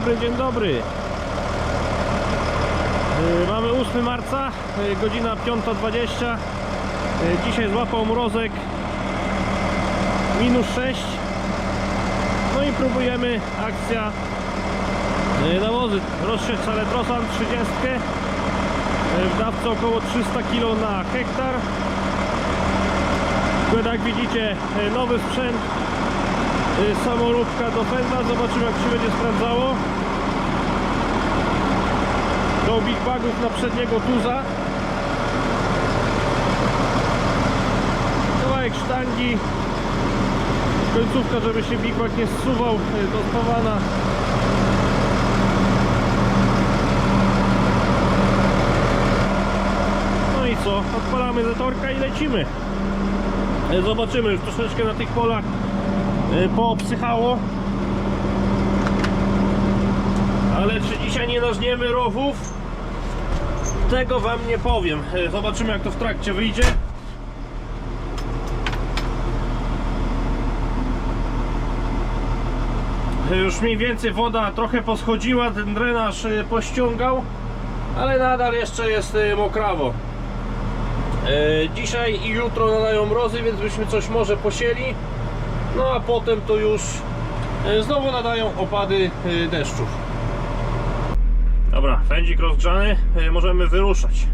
dobry, dzień dobry. Yy, Mamy 8 marca, yy, godzina 5.20. Yy, Dzisiaj złapał mrozek minus 6. No i próbujemy akcja nawozy. Rozsieć Saletrosan 30 yy, w dawce około 300 kg na hektar. Jak widzicie nowy sprzęt Y, samoróbka do zobaczymy jak się będzie sprawdzało. Do big bagów na przedniego tuza. Kawałek sztangi. Końcówka, żeby się big bag nie zsuwał y, dospawana no i co, odpalamy zatorka i lecimy. Y, zobaczymy już troszeczkę na tych polach poobsychało. Ale czy dzisiaj nie nażniemy rowów? Tego wam nie powiem. Y, zobaczymy jak to w trakcie wyjdzie. Y, już mniej więcej woda trochę poschodziła ten drenaż pościągał ale nadal jeszcze jest mokrawo. E, Dzisiaj i jutro nadają mrozy, więc byśmy coś może posieli. No a potem to już e, znowu nadają opady e, deszczów. Dobra, fędzik rozgrzany, e, możemy wyruszać.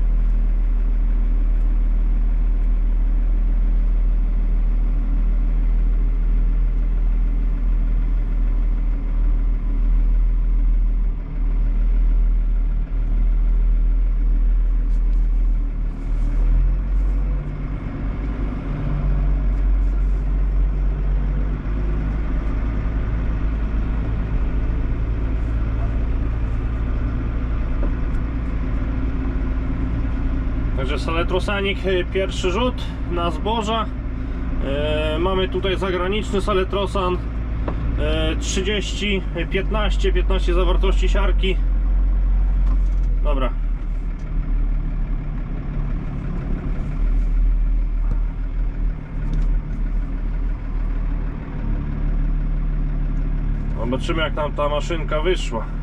Saletrosanik e, pierwszy rzut na zboża. E, mamy tutaj zagraniczny saletrosan e, 30, e, 15, 15 zawartości siarki. Dobra. Zobaczymy jak nam ta maszynka wyszła.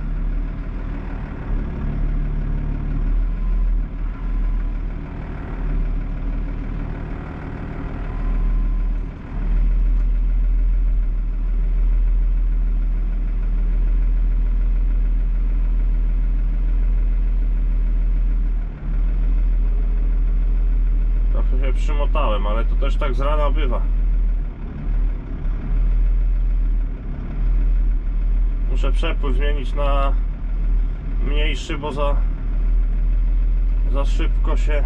Przymotałem, ale to też tak z rana bywa. Muszę przepływ zmienić na mniejszy, bo za, za szybko się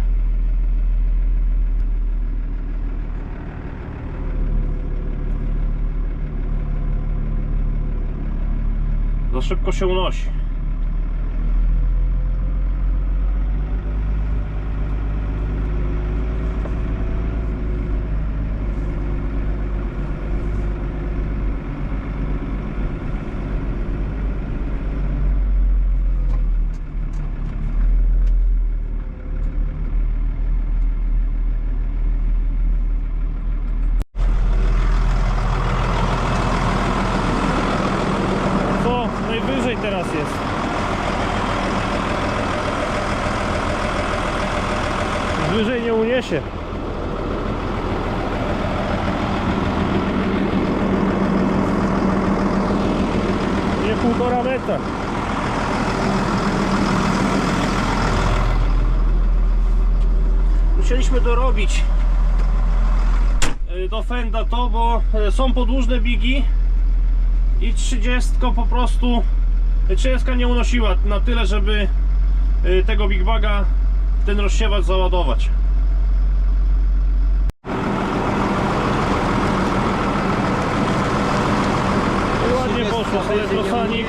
za szybko się unosi. Co najwyżej teraz jest? Wyżej nie uniesie. Nie półtora metra. Musieliśmy dorobić y, do fenda to, bo y, są podłużne bigi i 30 po prostu 30 nie unosiła na tyle, żeby tego Big Baga ten rozsiewacz załadować. I ładnie poszło elektrosanik.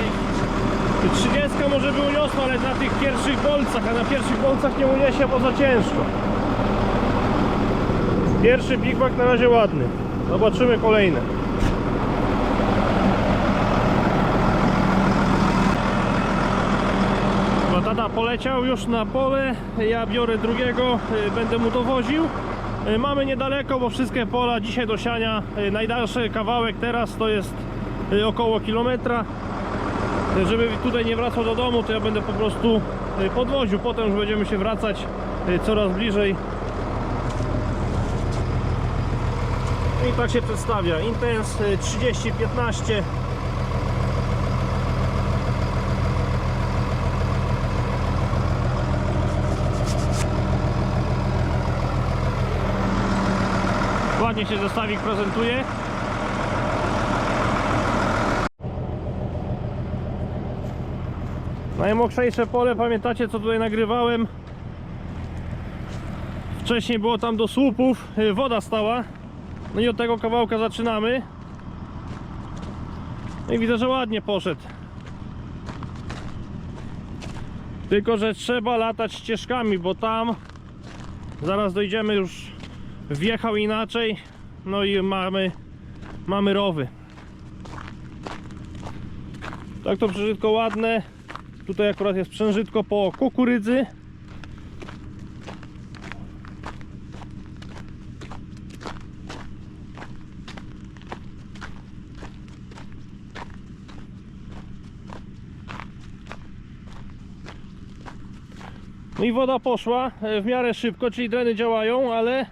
30 może by uniosła, ale na tych pierwszych a na pierwszych bolcach nie uniesie, bo za ciężko. Pierwszy Big Bag na razie ładny. Zobaczymy kolejne. Tata poleciał już na pole, ja biorę drugiego, y, będę mu dowoził. Y, Mamy niedaleko, bo wszystkie pola dzisiaj do siania. y, Najdalszy kawałek teraz to jest około kilometra. Żeby tutaj nie wracał do domu, to ja będę po prostu y, podwoził. Potem już będziemy się wracać y, coraz bliżej. I tak się przedstawia. Intens y, 3015. Ładnie się zestawik prezentuje. Najmokrzejsze pole, pamiętacie co tutaj nagrywałem? Wcześniej było tam do słupów, y, woda stała. No i od tego kawałka zaczynamy. No i widzę, że ładnie poszedł. Tylko, że trzeba latać ścieżkami, bo tam zaraz dojdziemy już wjechał inaczej. No i mamy mamy rowy. Tak to przężytko ładne. Tutaj akurat jest przężytko po kukurydzy. No i woda poszła e, w miarę szybko, czyli dreny działają, ale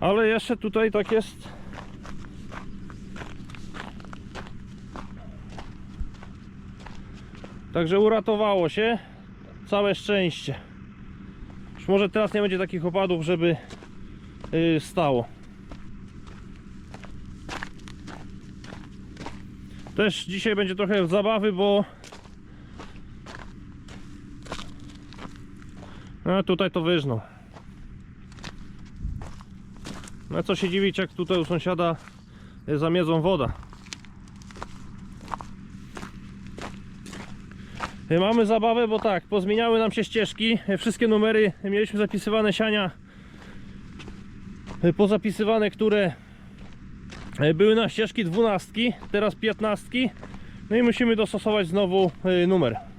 ale jeszcze tutaj tak jest Także uratowało się. Całe szczęście. Już może teraz nie będzie takich opadów, żeby yy, stało. Też dzisiaj będzie trochę zabawy, bo a tutaj to wyżną. No co się dziwić, jak tutaj u sąsiada jest zamiedzą woda. Mamy zabawę, bo tak, pozmieniały nam się ścieżki. Wszystkie numery mieliśmy zapisywane siania pozapisywane, które były na ścieżki dwunastki, teraz piętnastki. No i musimy dostosować znowu y, numer.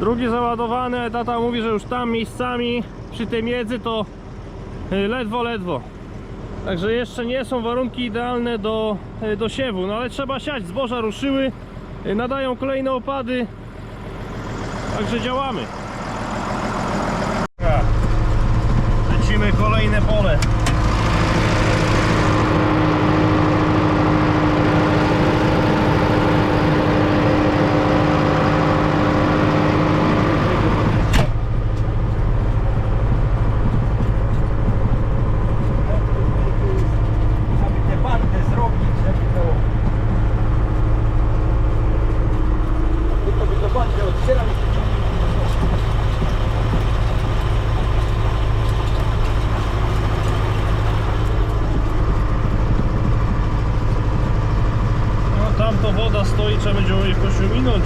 Drugi załadowany, tata mówi, że już tam miejscami przy tej miedzy to y, ledwo, ledwo. Także jeszcze nie są warunki idealne do, y, do siewu, no ale trzeba siać, zboża ruszyły, y, nadają kolejne opady. Także działamy. Lecimy kolejne pole. aby te bandy zrobić, żeby to... Tylko by to bandy otwierał i się No tam to stoi, trzeba będzie jakoś ominąć.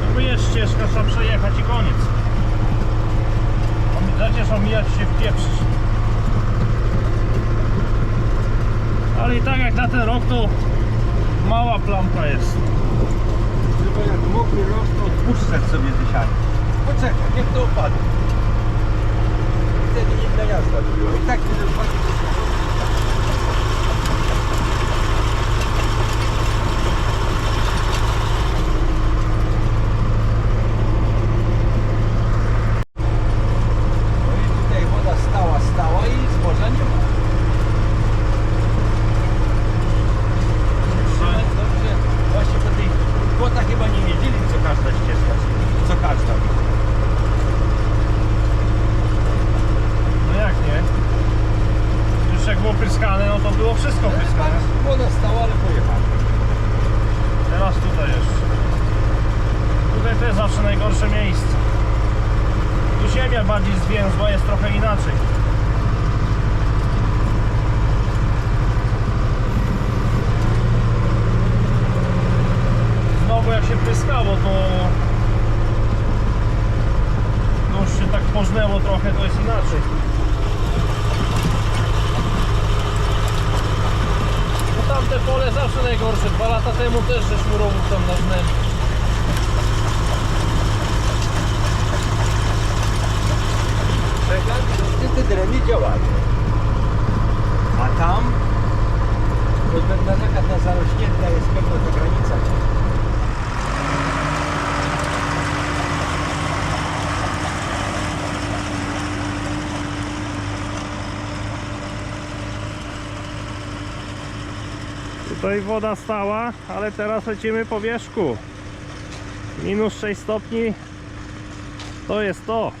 No bo jest ścieżka, trzeba przejechać i koniec. Przecież omijać się w pieprz. Ale i tak jak na ten rok to mała plamka jest. Tylko jak mokry rok, to odpuszczać sobie wysianie. Poczekaj, niech to opadnie. Wtedy inna jazda by była. I tak nie dopadnie. No i tutaj woda stała, stała i zboża nie ma. Dobrze, właśnie po tej płotach chyba nie wiedzieli, co każda ścieżka, co każda. No jak nie? Już jak było pryskane, no to było wszystko pryskane. Woda stała, ale pojechała. Teraz tutaj jeszcze. Tutaj to jest zawsze najgorsze miejsce. Tu ziemia bardziej zwięzła, jest trochę inaczej. Znowu jak się pryskało, to to już się tak pożnęło trochę, to jest inaczej. Najgorsze. Dwa lata temu też ze szmurowów tam nażnęli. Te dreny działają. A tam to pewna taka ta zarośnięta jest pewna ta granica. Tutaj woda stała, ale teraz lecimy po wierzchu. Minus 6 stopni. To jest to.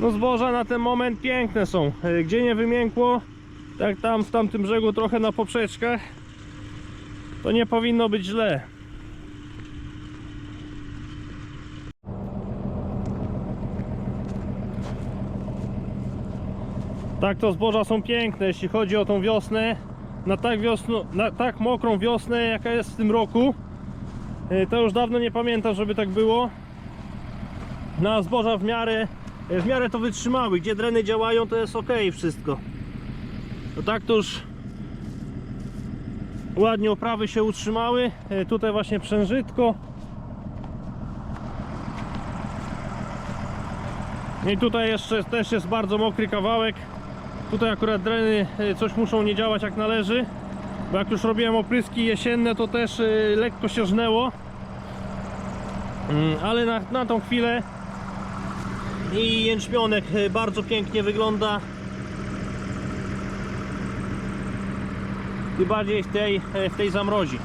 No zboża na ten moment piękne są. E, Gdzie nie wymiękło, tak tam w tamtym brzegu trochę na poprzeczkach, to nie powinno być źle. Tak to zboża są piękne, jeśli chodzi o tą wiosnę. Na tak, wiosno, na tak mokrą wiosnę, jaka jest w tym roku, e, to już dawno nie pamiętam, żeby tak było. Na zboża w miarę, e, w miarę to wytrzymały. Gdzie dreny działają, to jest ok wszystko. No tak to już ładnie oprawy się utrzymały. E, Tutaj właśnie przężytko. I tutaj jeszcze też jest bardzo mokry kawałek. Tutaj akurat dreny e, coś muszą nie działać jak należy. Bo jak już robiłem opryski jesienne, to też e, lekko się żnęło. Mm, Ale na, na tą chwilę i jęczmionek e, bardzo pięknie wygląda. Tym bardziej w tej, w tej zamrozi.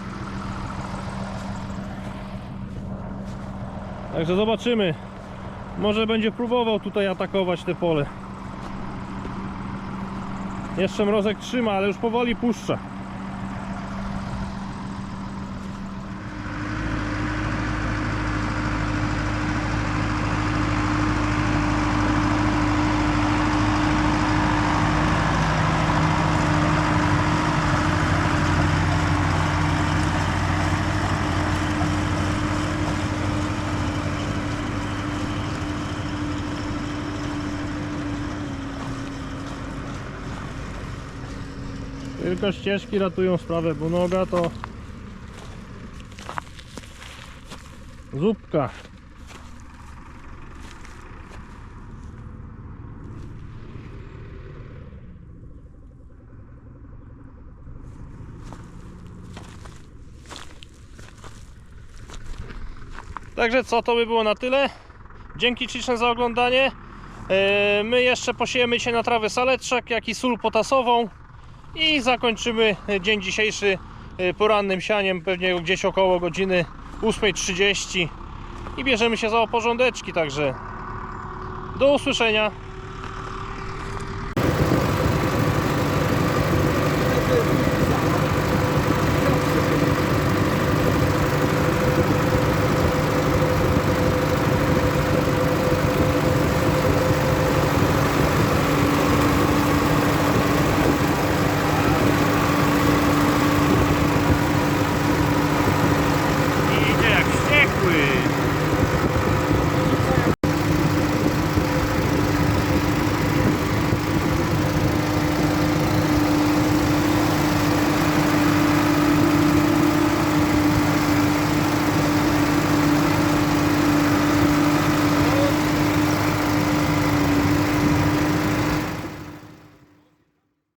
Także zobaczymy. Może będzie próbował tutaj atakować te pole. Jeszcze mrozek trzyma, ale już powoli puszcza. Tylko ścieżki ratują sprawę, bo noga to zupka. Także co, to by było na tyle. Dzięki śliczne za oglądanie. E, My jeszcze posiejemy się na trawę saletrzak, jak i sól potasową i zakończymy dzień dzisiejszy y, porannym sianiem pewnie gdzieś około godziny 8.30 i bierzemy się za oporządeczki, także do usłyszenia